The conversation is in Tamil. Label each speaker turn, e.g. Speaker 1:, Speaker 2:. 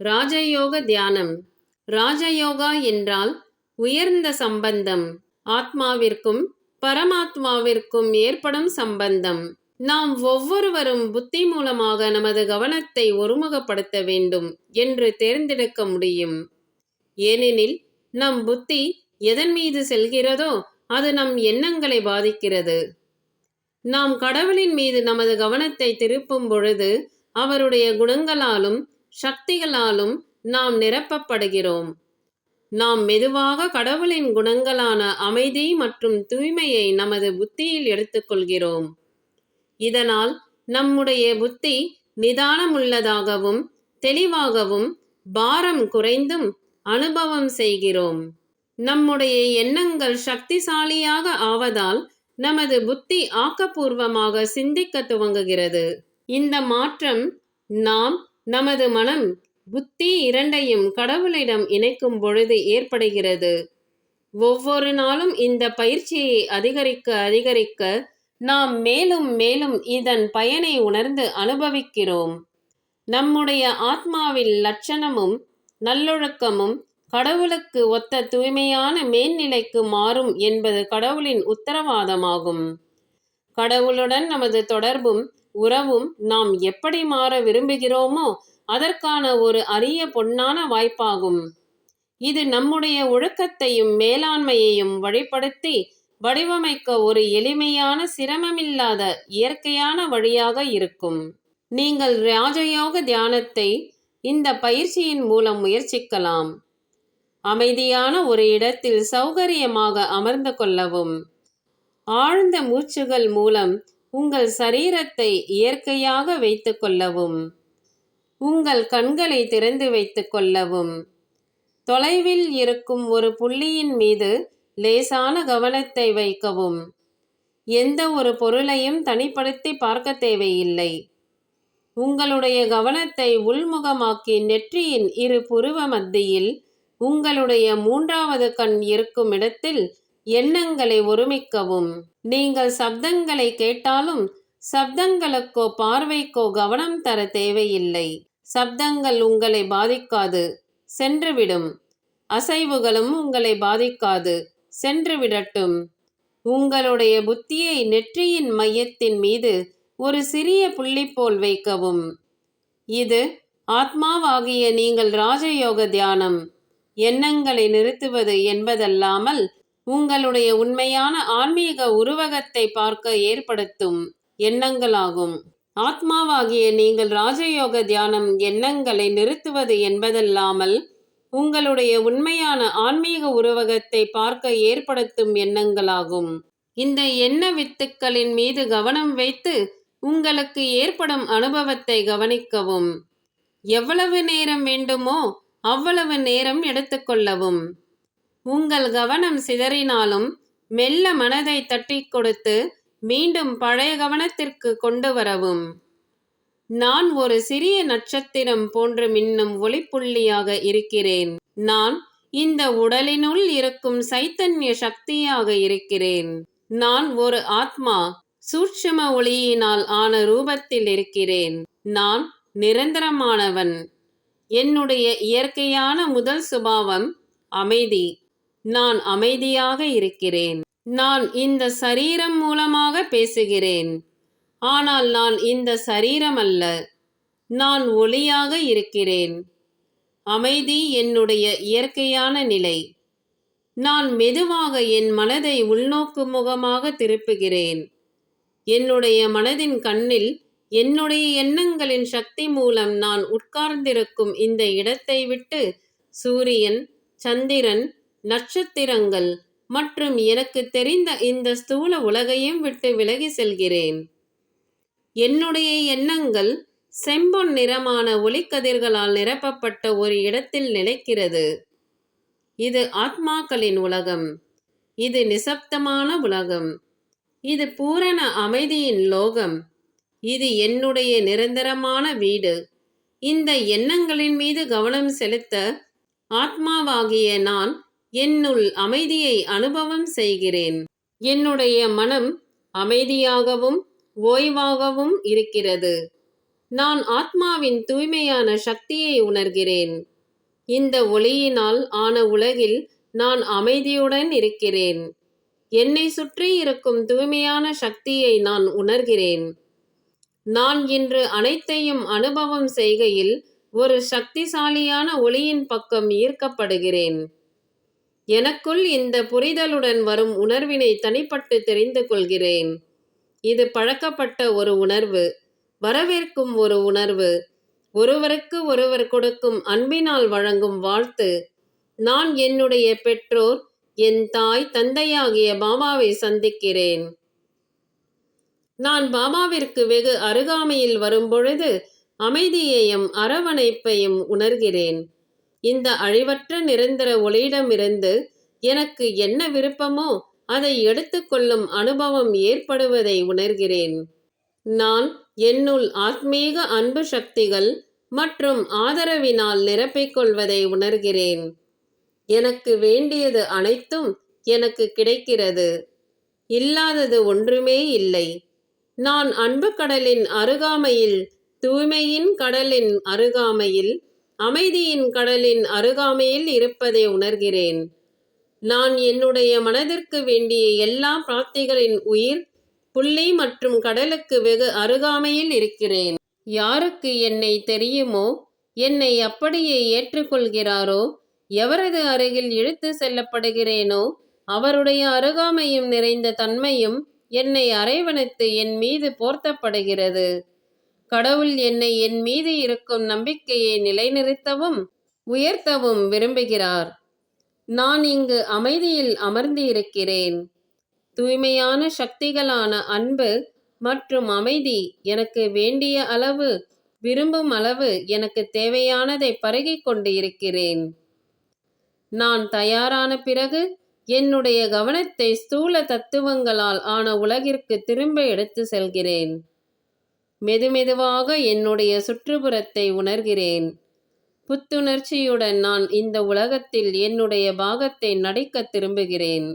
Speaker 1: ராஜயோக தியானம். ராஜயோகா என்றால் உயர்ந்த சம்பந்தம். ஆத்மாவிற்கும் பரமாத்மாவிற்கும் ஏற்படும் சம்பந்தம். நாம் ஒவ்வொருவரும் புத்தி மூலமாக நமது கவனத்தை ஒருமுகப்படுத்த வேண்டும் என்று தேர்ந்தெடுக்க முடியும். ஏனெனில் நம் புத்தி எதன் மீது செல்கிறதோ அது நம் எண்ணங்களை பாதிக்கிறது. நாம் கடவுளின் மீது நமது கவனத்தை திருப்பும் பொழுது அவருடைய குணங்களாலும் சக்திகளாலும் நாம் நிரப்பப்படுகிறோம். நாம் மெதுவாக கடவுளின் குணங்களான அமைதி மற்றும் தூய்மையை நமது புத்தியில் எடுத்துக்கொள்கிறோம். இதனால் நம்முடைய புத்தி நிதானமுள்ளதாகவும் தெளிவாகவும் பாரம் குறைந்தும் அனுபவம் செய்கிறோம். நம்முடைய எண்ணங்கள் சக்திசாலியாக ஆவதால் நமது புத்தி ஆக்கப்பூர்வமாக சிந்திக்க துவங்குகிறது. இந்த மாற்றம் நாம் நமது மனம் புத்தி இரண்டையும் கடவுளிடம் இணைக்கும் பொழுது ஏற்படுகிறது. ஒவ்வொரு நாளும் இந்த பயிற்சியை அதிகரிக்க அதிகரிக்க நாம் மேலும் மேலும் இதன் பயனை உணர்ந்து அனுபவிக்கிறோம். நம்முடைய ஆத்மாவில் லட்சணமும் நல்லொழுக்கமும் கடவுளுக்கு ஒத்த தூய்மையான மேல்நிலைக்கு மாறும் என்பது கடவுளின் உத்தரவாதமாகும். கடவுளுடன் நமது தொடர்பும் உறவும் நாம் எப்படி மாற விரும்புகிறோமோ அதற்கான ஒரு அரிய பொன்னான வாய்ப்பாகும். இது நம்முடைய ஒழுக்கத்தையும் மேலாண்மையையும் வழிப்படுத்தி வடிவமைக்க ஒரு எளிமையான சிரமமில்லாத இயற்கையான வழியாக இருக்கும். நீங்கள் ராஜயோக தியானத்தை இந்த பயிற்சியின் மூலம் முயற்சிக்கலாம். அமைதியான ஒரு இடத்தில் சௌகரியமாக அமர்ந்து கொள்ளவும். ஆழ்ந்த மூச்சுகள் மூலம் உங்கள் சரீரத்தை இயற்கையாக வைத்து கொள்ளவும் உங்கள் கண்களை திறந்து வைத்து கொள்ளவும். தொலைவில் இருக்கும் ஒரு புள்ளியின் மீது லேசான கவனத்தை வைக்கவும். எந்த ஒரு பொருளையும் தனிப்படுத்தி பார்க்க தேவையில்லை. உங்களுடைய கவனத்தை உள்முகமாக்கி நெற்றியின் இரு புருவ மத்தியில் உங்களுடைய மூன்றாவது கண் இருக்கும் இடத்தில் எண்ணங்களை ஒருமிக்கவும். நீங்கள் சப்தங்களை கேட்டாலும் சப்தங்களுக்கோ பார்வைக்கோ கவனம் தர தேவையில்லை. சப்தங்கள் உங்களை பாதிக்காது சென்றுவிடும். அசைவுகளும் உங்களை பாதிக்காது சென்று விடட்டும் உங்களுடைய புத்தியை நெற்றியின் மையத்தின் மீது ஒரு சிறிய புள்ளி போல் வைக்கவும். இது ஆத்மாவாகிய நீங்கள் ராஜயோக தியானம். எண்ணங்களை நிறுத்துவது என்பதல்லாமல் உங்களுடைய உண்மையான ஆன்மீக உருவகத்தை பார்க்க ஏற்படுத்தும் எண்ணங்களாகும். ஆத்மாவாகிய நீங்கள் ராஜயோக தியானம் எண்ணங்களை நிறுத்துவது என்பதல்லாமல் உங்களுடைய உண்மையான ஆன்மீக உருவகத்தை பார்க்க ஏற்படுத்தும் எண்ணங்களாகும். இந்த எண்ண வித்துக்களின் மீது கவனம் வைத்து உங்களுக்கு ஏற்படும் அனுபவத்தை கவனிக்கவும். எவ்வளவு நேரம் வேண்டுமோ அவ்வளவு நேரம் எடுத்துக்கொள்ளவும் உங்கள் கவனம் சிதறினாலும் மெல்ல மனதை தட்டி கொடுத்து மீண்டும் பழைய கவனத்திற்கு கொண்டு வரவும். நான் ஒரு சிறிய நட்சத்திரம் போன்று மின்னும் ஒளிப்புள்ளியாக இருக்கிறேன். நான் இந்த உடலினுள் இருக்கும் சைத்தன்ய சக்தியாக இருக்கிறேன். நான் ஒரு ஆத்மா சூட்சும ஒளியினால் ஆன ரூபத்தில் இருக்கிறேன். நான் நிரந்தரமானவன். என்னுடைய இயற்கையான முதல் சுபாவம் அமைதி. நான் அமைதியாக இருக்கிறேன். நான் இந்த சரீரம் மூலமாக பேசுகிறேன். ஆனால் நான் இந்த சரீரம் அல்ல. நான் ஒளியாக இருக்கிறேன். அமைதி என்னுடைய இயற்கையான நிலை. நான் மெதுவாக என் மனதை உள்நோக்கு முகமாக திருப்புகிறேன். என்னுடைய மனதின் கண்ணில் என்னுடைய எண்ணங்களின் சக்தி மூலம் நான் உட்கார்ந்திருக்கும் இந்த இடத்தை விட்டு சூரியன் சந்திரன் நட்சத்திரங்கள் மற்றும் எனக்கு தெரிந்த இந்த ஸ்தூல உலகையும் விட்டு விலகி செல்கிறேன். என்னுடைய எண்ணங்கள் செம்பொன் நிறமான ஒளிக்கதிர்களால் நிரப்பப்பட்ட ஒரு இடத்தில் நிலைக்கிறது. இது ஆத்மாக்களின் உலகம். இது நிசப்தமான உலகம். இது பூரண அமைதியின் லோகம். இது என்னுடைய நிரந்தரமான வீடு. இந்த எண்ணங்களின் மீது கவனம் செலுத்த ஆத்மாவாகிய நான் என்னுள் அமைதியை அனுபவம் செய்கிறேன். என்னுடைய மனம் அமைதியாகவும் ஓய்வாகவும் இருக்கிறது. நான் ஆத்மாவின் தூய்மையான சக்தியை உணர்கிறேன். இந்த ஒளியினால் ஆன உலகில் நான் அமைதியுடன் இருக்கிறேன். என்னை சுற்றி இருக்கும் தூய்மையான சக்தியை நான் உணர்கிறேன். நான் இன்று அனைத்தையும் அனுபவம் செய்கையில் ஒரு சக்திசாலியான ஒளியின் பக்கம் ஈர்க்கப்படுகிறேன். எனக்குள் இந்த புரிதலுடன் வரும் உணர்வினை தனிப்பட்டு தெரிந்து கொள்கிறேன். இது பழக்கப்பட்ட ஒரு உணர்வு வரவேற்கும் ஒரு உணர்வு ஒருவருக்கு ஒருவர் கொடுக்கும் அன்பினால் வழங்கும் வாழ்த்து. நான் என்னுடைய பெற்றோர் என் தாய் தந்தையாகிய பாபாவை சந்திக்கிறேன். நான் பாபாவிற்கு வெகு அருகாமையில் வரும்பொழுது அமைதியையும் அரவணைப்பையும் உணர்கிறேன். இந்த அழிவற்ற நிரந்தர ஒளியிடமிருந்து எனக்கு என்ன விருப்பமோ அதை எடுத்துக்கொள்ளும் அனுபவம் ஏற்படுவதை உணர்கிறேன். நான் என்னுள் ஆத்மீக அன்பு சக்திகள் மற்றும் ஆதரவினால் நிரப்பிக் கொள்வதை உணர்கிறேன். எனக்கு வேண்டியது அனைத்தும் எனக்கு கிடைக்கிறது. இல்லாதது ஒன்றுமே இல்லை. நான் அன்பு கடலின் அருகாமையில் தூய்மையின் கடலின் அருகாமையில் அமைதியின் கடலின் அருகாமையில் இருப்பதை உணர்கிறேன். நான் என்னுடைய மனதிற்கு வேண்டிய எல்லா பிரார்த்திகளின் உயிர் புள்ளி மற்றும் கடலுக்கு வெகு அருகாமையில் இருக்கிறேன். யாருக்கு என்னை தெரியுமோ என்னை அப்படியே ஏற்றுக்கொள்கிறாரோ எவரது அருகில் இழுத்து செல்லப்படுகிறேனோ அவருடைய அருகாமையும் நிறைந்த தன்மையும் என்னை அரைவணைத்து என் மீது போர்த்தப்படுகிறது. கடவுள் என்னை என் மீது இருக்கும் நம்பிக்கையை நிலைநிறுத்தவும் உயர்த்தவும் விரும்புகிறார். நான் இங்கு அமைதியில் அமர்ந்து இருக்கிறேன் தூய்மையான சக்திகளான அன்பு மற்றும் அமைதி எனக்கு வேண்டிய அளவு விரும்பும் அளவு எனக்கு தேவையானதை பருகி கொண்டு இருக்கிறேன் நான் தயாரான பிறகு என்னுடைய கவனத்தை ஸ்தூல தத்துவங்களால் ஆன உலகிற்கு திரும்ப எடுத்து செல்கிறேன். மெதுமெதுவாக என்னுடைய சுற்றுப்புறத்தை உணர்கிறேன். புத்துணர்ச்சியுடன் நான் இந்த உலகத்தில் என்னுடைய பாகத்தை நடிக்க திரும்புகிறேன்.